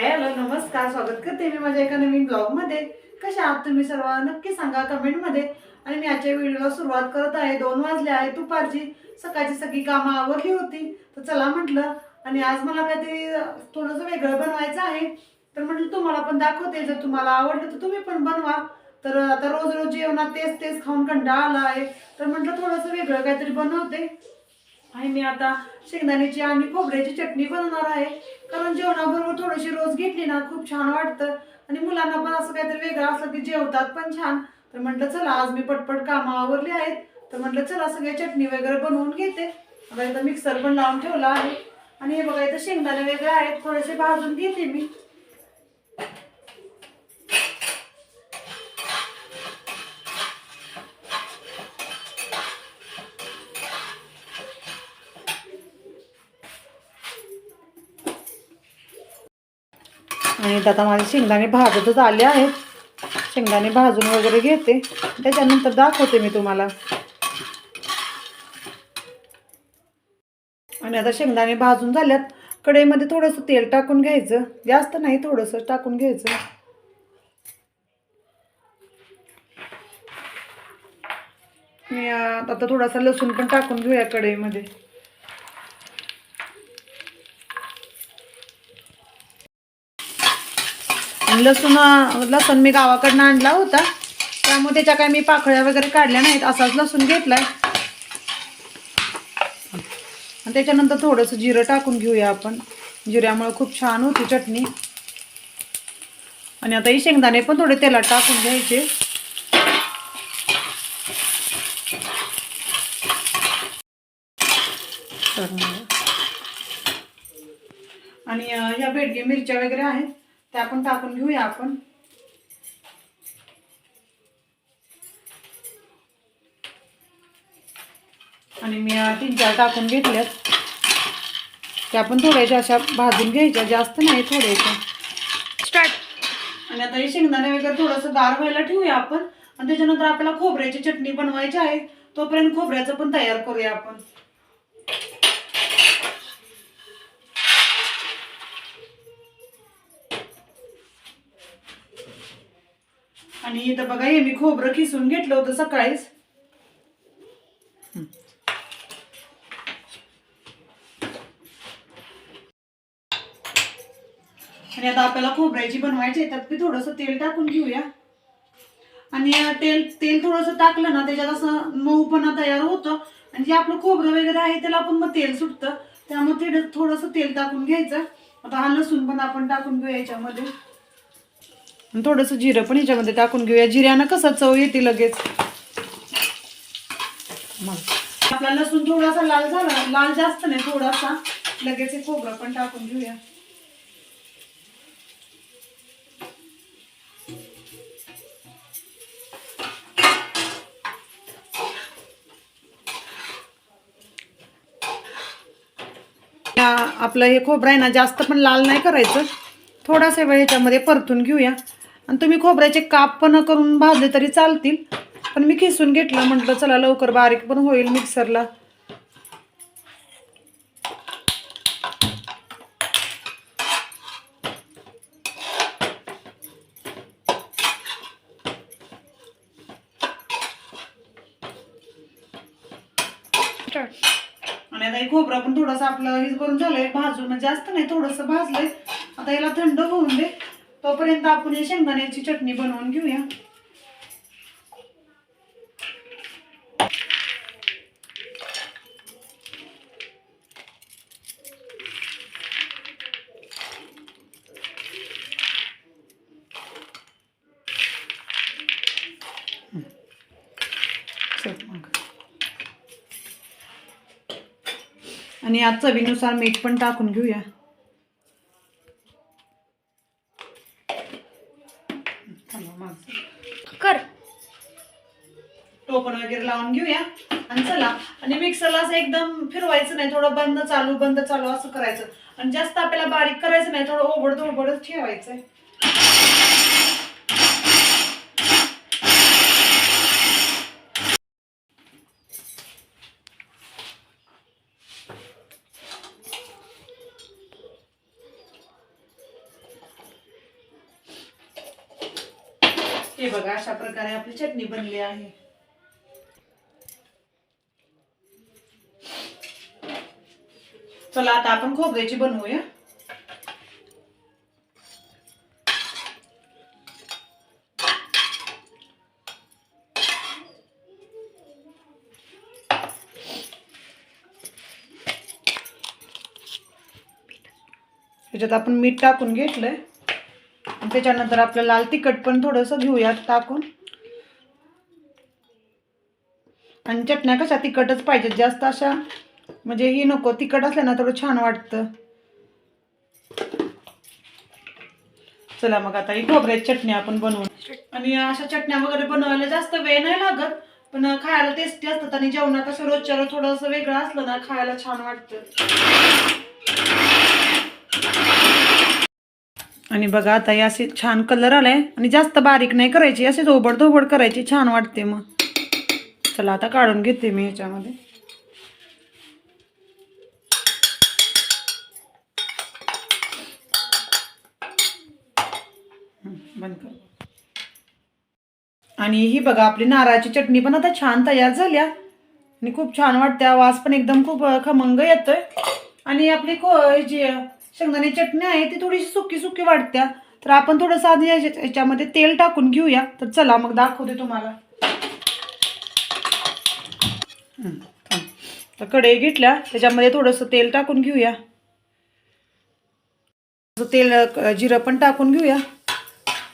Hello नमस्कार स्वागत करते मी माझ्या एका नवीन ब्लॉगमध्ये. कशा आहात तुम्ही सर्व? नक्की सांगा कमेंटमध्ये. आणि मी आजच्या व्हिडिओला सुरुवात करत आहे. दोन वाजले आहे दुपारची. सकाळची सगळी कामं आवरली होती. तर चला म्हटलं आणि आज मला काहीतरी थोडंसं वेगळं बनवायचं आहे. तर म्हटलं तुम्हाला पण दाखवते. जर तुम्हाला आवडलं तर तुम्ही पण बनवा. तर आता रोज रोज जेवणात तेच तेच खाऊन कंटाळा आला आहे. तर म्हटलं थोडंसं वेगळं काहीतरी बनवते. आणि मी आता शेंगदाण्याची आणि खोबऱ्याची चटणी बनवणार आहे. कारण जेवणाबरोबर थोडीशी रोज घेतली ना खूप छान वाटतं. आणि मुलांना पण असं काहीतरी वेगळं असलं की जेवतात पण छान. तर म्हटलं चला आज मी पटपट कामं आवरली आहेत. तर म्हटलं चला सगळी चटणी वगैरे बनवून घेते. आता इथं मिक्सर पण लावून ठेवला आहे. आणि हे बघा इथं शेंगदाणे वेगळे आहेत. थोडेसे भाजून घेते मी. आणि इथं आता माझे शेंगदाणे भाजतच आले आहेत. शेंगदाणे भाजून वगैरे घेते. त्याच्यानंतर दाखवते मी तुम्हाला. आणि आता शेंगदाणे भाजून झाल्यात. कढईमध्ये थोडंसं तेल टाकून घ्यायचं. जास्त नाही थोडंसं टाकून घ्यायचं. मी आता थोडासा लसूण पण टाकून घेऊया कढईमध्ये. आणि लसूण लसूण मी गावाकडनं आणला होता. त्यामुळे त्याच्या काय मी पाकळ्या वगैरे काढल्या नाहीत. असाच लसूण घेतलाय. आणि त्याच्यानंतर थोडंसं जिरं टाकून घेऊया आपण. जिऱ्यामुळे खूप छान होती चटणी. आणि आता ही शेंगदाणे पण थोडे तेलात टाकून घ्यायचे. आणि ह्या बेडगी मिरच्या वगैरे आहेत. त्या पण टाकून घेऊया आपण. आणि मी तीन चार टाकून घेतल्यात. त्या पण थोड्याशा अशा भाजून घ्यायच्या जास्त नाही थोड्याशा. स्टार्ट आणि आता हे शेंगदाणे वगैरे थोडंसं गार व्हायला ठेवूया आपण. आणि त्याच्यानंतर आपल्याला खोबऱ्याची चटणी बनवायची आहे. तोपर्यंत खोबऱ्याचं पण तयार करूया आपण. आणि इथं बघा हे मी खोबरं खिसून घेतलं होतं सकाळीच. आणि आता आपल्याला खोबऱ्याची बनवायची त्यात मी थोडंसं तेल टाकून घेऊया. आणि तेल तेल थोडंसं टाकलं ना त्याच्यात असं मऊपणा तयार होतं. आणि जे आपलं खोबरं वगैरे आहे त्याला आपण मग तेल सुटतं. त्यामुळे ते थोडंसं तेल टाकून घ्यायचं. आता हा लसूण पण आपण टाकून घेऊया याच्यामध्ये. आणि थोडंसं जिरं पण ह्याच्यामध्ये टाकून घेऊया. जिऱ्यानं कसं चव येते लगेच. मग. आपला लसूण थोडासा लाल झाला लाल जास्त नाही थोडासा. लगेच हे खोबरं पण टाकून घेऊया. आपलं हे खोबरं आहे ना जास्त पण लाल नाही करायचं. थोडासा वेळ ह्याच्यामध्ये परतून घेऊया. आणि तुम्ही खोबऱ्याचे काप पण करून भाजले तरी चालतील. पण मी खिसून घेतलं म्हटलं चला लवकर बारीक पण होईल मिक्सरला. आणि आता हे खोबरं पण थोडासा आपलं करून झालंय भाजून म्हणजे जास्त नाही थोडंसं भाजलंय. आता याला थंड होऊन दे. तोपर्यंत आपण हे शेंगदाण्याची चटणी बनवून घेऊया. आणि आज चवीनुसार मीठ पण टाकून घेऊया. टोपण वगैरे लावून घेऊया. आणि चला. आणि मिक्सरला असं एकदम फिरवायचं नाही. थोडं बंद चालू बंद चालू असं करायचं. आणि जास्त आपल्याला बारीक करायचं नाही. थोडं ओबड ओबडच ठेवायचं हे बघा अशा प्रकारे आपली चटणी बनली आहे. चला आता आपण खोबऱ्याची बनवूया. त्याच्यात आपण मीठ टाकून घेतलंय. त्याच्यानंतर आपलं लाल तिखट पण थोडंसं घेऊयात टाकून. आणि चटण्या कशा तिखटच पाहिजेत जास्त अशा म्हणजे ही नको तिखट असलं ना थोडं छान वाटतं. चला मग आता ही खोबऱ्याची चटणी आपण बनवू. आणि अशा चटण्या वगैरे बनवायला जास्त वेळ नाही लागत पण खायला टेस्टी असतात आणि जेवणात असं रोजच्या रोज थोडंसं वेगळं असलं ना खायला छान वाटतं. आणि बघा आता हे असे छान कलर आलाय आणि जास्त बारीक नाही करायची असे धोबड धोबड करायची छान वाटते मग. चला आता काढून घेते मी ह्याच्यामध्ये हं, बंद कर. आणि ही बघा आपली नारळाची चटणी पण आता छान तयार झाल्या आणि खूप छान वाटते वास पण एकदम खूप खमंग येतोय. आणि आपली को जी शेंगदाणी चटणी आहे ती थोडीशी सुकी सुकी वाटत्या तर आपण थोडंसं आधी याच्या- याच्यामध्ये तेल टाकून घेऊया. तर चला मग दाखवते तुम्हाला. तर कढई घेतल्या त्याच्यामध्ये थोडंसं तेल टाकून घेऊया. तेल जिरं पण टाकून घेऊया.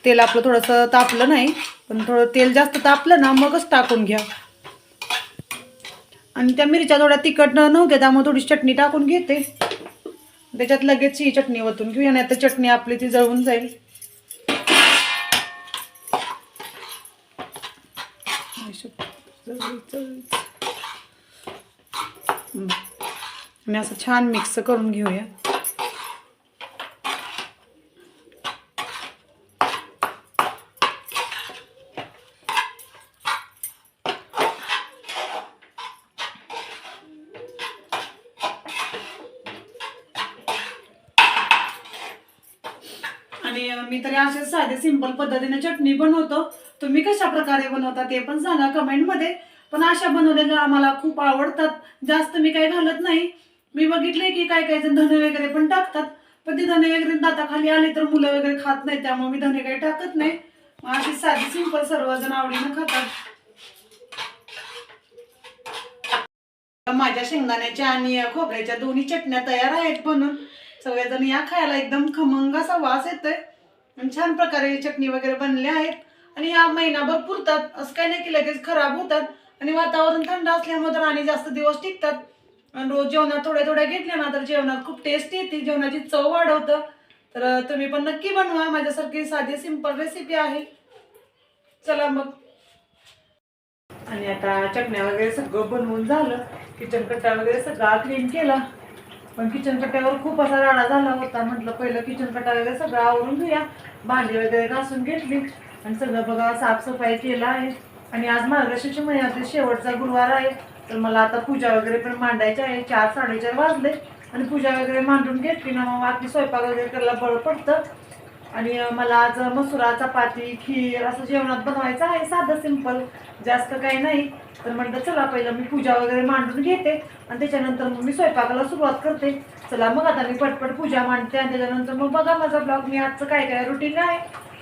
तेल आपलं थोडंसं तापलं नाही पण थोडं तेल जास्त तापलं ना मगच टाकून घ्या. आणि त्या मिरच्या थोड्या तिखट नव्हत्या त्यामुळे थोडी चटणी टाकून घेते. त्याच्यात लगेच ही चटणी वतून घेऊया नाही तर चटणी आपली ती जळून जाईल. आणि असं छान मिक्स करून घेऊया आणि अं, मी तरी असे साधे सिंपल पद्धतीने चटणी बनवतो. तुम्ही कशा प्रकारे बनवता ते पण सांगा कमेंटमध्ये पण अशा बनवलेल्या आम्हाला खूप आवडतात. जास्त मी काही घालत नाही. मी बघितले की काय काय जण धने वगैरे पण टाकतात. पण ते धने वगैरे दाताखाली आले तर मुलं वगैरे खात नाही त्यामुळे मी धने काही टाकत नाही. अशी साधी सिंपल सर्वजण आवडीनं खातात. माझ्या शेंगदाण्याच्या आणि खोबऱ्याच्या दोन्ही चटण्या तयार आहेत म्हणून. सगळेजण या खायला एकदम खमंग असा वास येतोय. छान प्रकारे चटणी वगैरे बनल्या आहेत. आणि या महिनाभर पुरतात असं काही नाही की लगेच खराब होतात. आणि वातावरण थंड असल्यामुळे तर आणि जास्त दिवस टिकतात. आणि रोज जेवणात थोड्या थोड्या घेतल्या ना तर जेवणात खूप टेस्ट येते. जेवणाची चव वाढवतं. तर तुम्ही पण नक्की बनवा. माझ्यासारखी साधी सिंपल रेसिपी आहे. चला मग. आणि आता चटण्या वगैरे सगळं बनवून झालं. किचन कट्टा वगैरे सगळा क्लीन केला. पण किचन कट्ट्यावर खूप असा राडा झाला होता. म्हटलं पहिलं किचन कट्टा वगैरे सगळं आवरून घेऊया. भांडी वगैरे घासून घेतली. आणि सगळं बघा साफसफाई केलं आहे. आणि आज मार्गशीर्ष महिन्यातील शेवटचा गुरुवार आहे. तर मला आता पूजा वगैरे पण मांडायची आहे. चार साडेचार वाजले. आणि पूजा वगैरे मांडून घेतली ना मग बाकी स्वयंपाक वगैरे करायला बळ पडतं. आणि मला आज मसुरा चपाती खीर असं जेवणात बनवायचं आहे. साधं सिंपल जास्त काही नाही. तर म्हटलं चला पहिलं मी पूजा वगैरे मांडून घेते. आणि त्याच्यानंतर मग मी स्वयंपाकाला सुरुवात करते. चला मग आता मी पटपट पूजा मांडते. आणि त्याच्यानंतर मग बघा माझा ब्लॉग मी आजचं काय काय रुटीन आहे.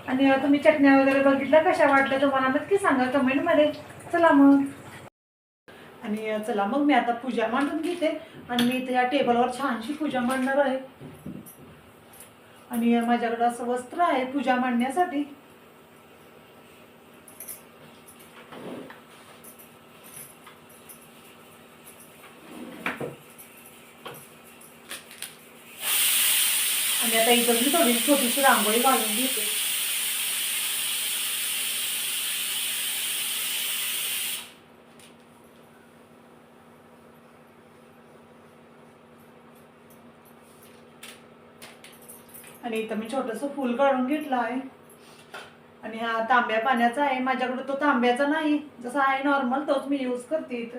आणि तुम्ही चटण्या वगैरे बघितल्या कशा वाटल्या तुम्हाला नक्की सांगा कमेंटमध्ये. चला मग. आणि चला मग मी आता पूजा मांडून घेते. आणि मी त्या टेबलवर छानशी पूजा मांडणार आहे. आणि माझ्याकडे असं वस्त्र आहे पूजा मांडण्यासाठी. आणि आता इथं मी थोडी छोटीशी रांगोळी घालून घेते. आणि इथं मी छोटंसं फूल काढून घेतलं आहे. आणि हा तांब्या पाण्याचा आहे. माझ्याकडे तो तांब्याचा नाही. जसा आहे नॉर्मल तोच मी यूज करते इथं.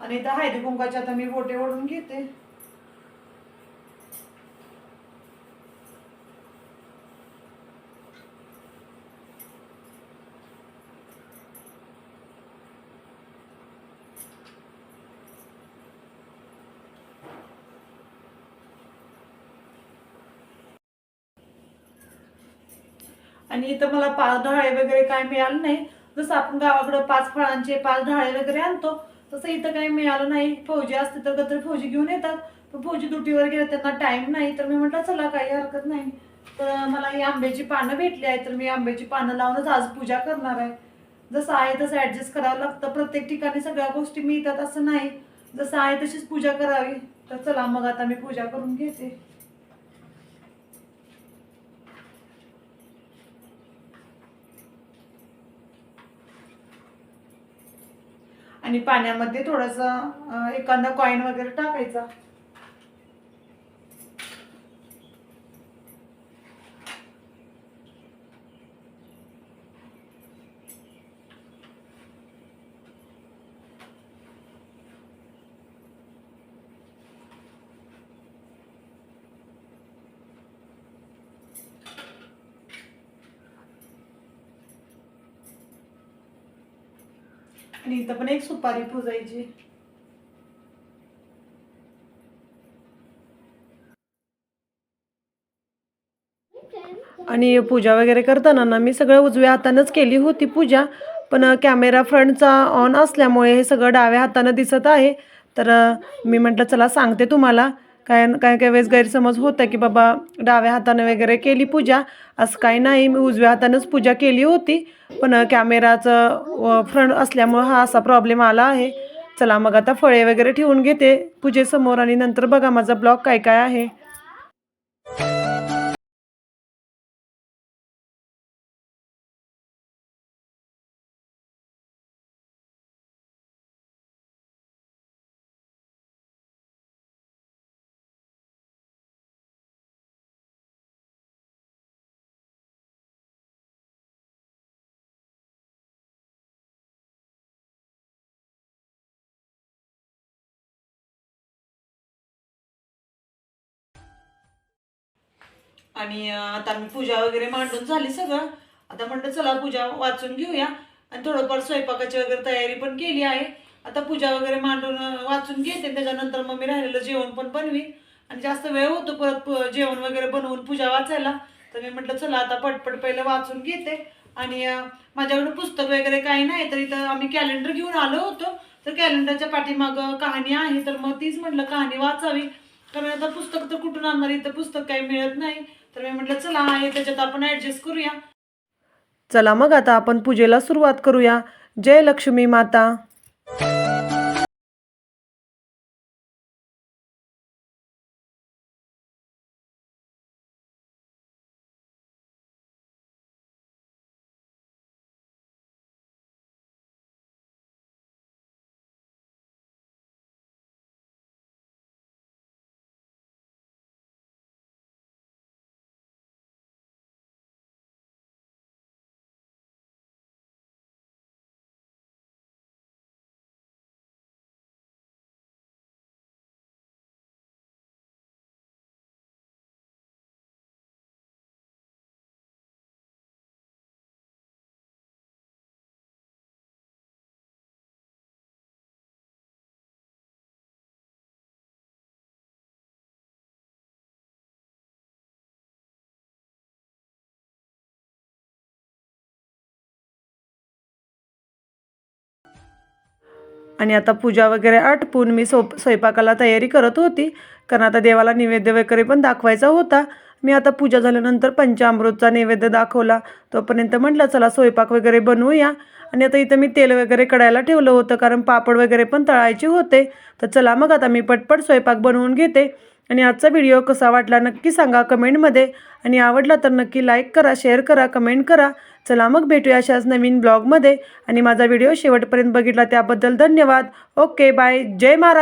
आणि इथं हळदी कुंकाच्या आता मी बोटे ओढून घेते. आणि इथं मला पाच ढाळे वगैरे काय मिळालं नाही. जसं आपण गावाकडं पाच फळांचे पाच ढाळे वगैरे आणतो तसं इथं काही मिळालं नाही. फौजी असते तर कधी फौजी घेऊन येतात. पण फौजी दुटीवर गेले त्यांना टाइम नाही. तर मी म्हटलं चला काही हरकत नाही. तर मला ही आंब्याची पानं भेटली आहे तर मी आंब्याची पानं लावूनच आज पूजा करणार आहे. जसं आहे तसं ॲडजस्ट करावं लागतं. प्रत्येक ठिकाणी सगळ्या गोष्टी मिळतात असं नाही. जसं आहे तशीच पूजा करावी. तर चला मग आता मी पूजा करून घेते. आणि पाण्यामध्ये थोडंसं एखादा कॉईन वगैरे टाकायचा. आणि इथं पण एक सुपारी पुजायची. आणि पूजा वगैरे करताना ना मी सगळं उजव्या हातानंच केली होती पूजा पण कॅमेरा फ्रंटचा ऑन असल्यामुळे हे सगळं डाव्या हातानं दिसत आहे. तर मी म्हटलं चला सांगते तुम्हाला. काय काय काय वेळेस गैरसमज होतं की बाबा डाव्या हातानं वगैरे केली पूजा असं काही नाही. मी उजव्या हातानंच पूजा केली होती. पण कॅमेराचं फ्रंट असल्यामुळं हा असा प्रॉब्लेम आला आहे. चला मग आता फळे वगैरे ठेवून घेते. पूजेसमोर आणि नंतर बघा माझा ब्लॉग काय काय आहे. आणि आता मी पूजा वगैरे मांडून झाली सगळं. आता म्हटलं चला पूजा वाचून घेऊया. आणि थोडंफार स्वयंपाकाची वगैरे तयारी पण केली आहे. आता पूजा वगैरे मांडून वाचून घेते. त्याच्यानंतर मग मी राहिलेलं जेवण पण बनवी आणि जास्त वेळ होतो परत जेवण वगैरे बनवून पूजा वाचायला. तर मी म्हटलं चला आता पटपट पहिलं वाचून घेते. आणि माझ्याकडे पुस्तक वगैरे काही नाही. तर इथं आम्ही कॅलेंडर घेऊन आलो होतो. तर कॅलेंडरच्या पाठीमागं कहाणी आहे. तर मग तीच म्हटलं कहाणी वाचावी. कारण आता पुस्तक तर कुठून आणणार? इथं पुस्तक काही मिळत नाही. तर मी म्हटलं चला आहे त्याच्यात आपण ऍडजस्ट करूया. चला मग आता आपण पूजेला सुरुवात करूया. जय लक्ष्मी माता. आणि आता पूजा वगैरे आटपून मी सोप स्वयंपाकाला तयारी करत होती. कारण आता देवाला नैवेद्य वगैरे पण दाखवायचा होता. मी आता पूजा झाल्यानंतर पंचामृतचा नैवेद्य दाखवला. तोपर्यंत म्हटलं चला स्वयंपाक वगैरे बनवूया. आणि आता इथं मी तेल वगैरे कडायला ठेवलं होतं. कारण पापड वगैरे पण तळायचे होते. तर चला मग आता मी पटपट स्वयंपाक बनवून घेते. आणि आजचा व्हिडिओ कसा वाटला नक्की सांगा कमेंटमध्ये. आणि आवडला तर नक्की लाईक करा शेअर करा कमेंट करा. चला मग भेटूया अशाच नवीन ब्लॉगमध्ये. आणि माझा व्हिडिओ शेवटपर्यंत बघितला त्याबद्दल धन्यवाद. Okay bye. जय महाराज.